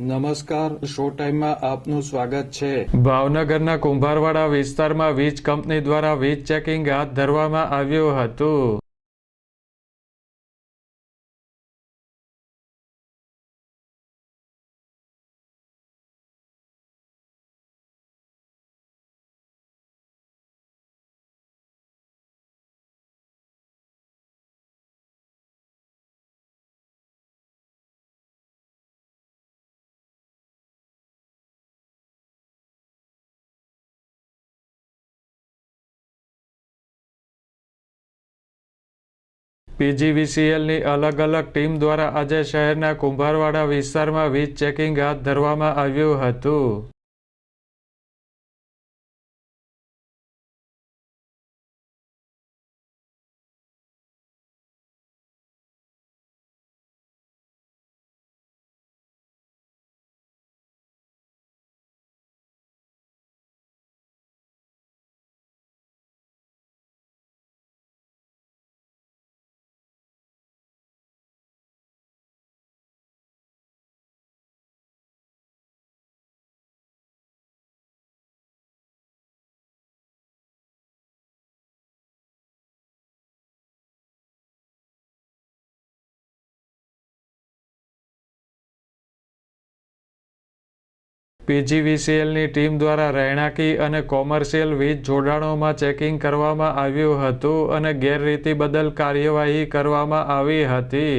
નમસ્કાર, શો ટાઈમમાં આપનું સ્વાગત છે. ભાવનગરના કુંભારવાડા વિસ્તારમાં વીજ કંપની દ્વારા વીજ ચેકિંગ હાથ ધરવામાં આવ્યું હતું. પીજીવીસીએલની અલગ અલગ ટીમ દ્વારા આજે શહેરના કુંભારવાડા વિસ્તારમાં વીજ ચેકિંગ હાથ ધરવામાં આવ્યું હતું. પીજીવીસીએલની ટીમ દ્વારા રહેણાંકી અને કોમર્શિયલ વીજ જોડાણોમાં ચેકિંગ કરવામાં આવ્યું હતું અને ગેરરીતિ બદલ કાર્યવાહી કરવામાં આવી હતી.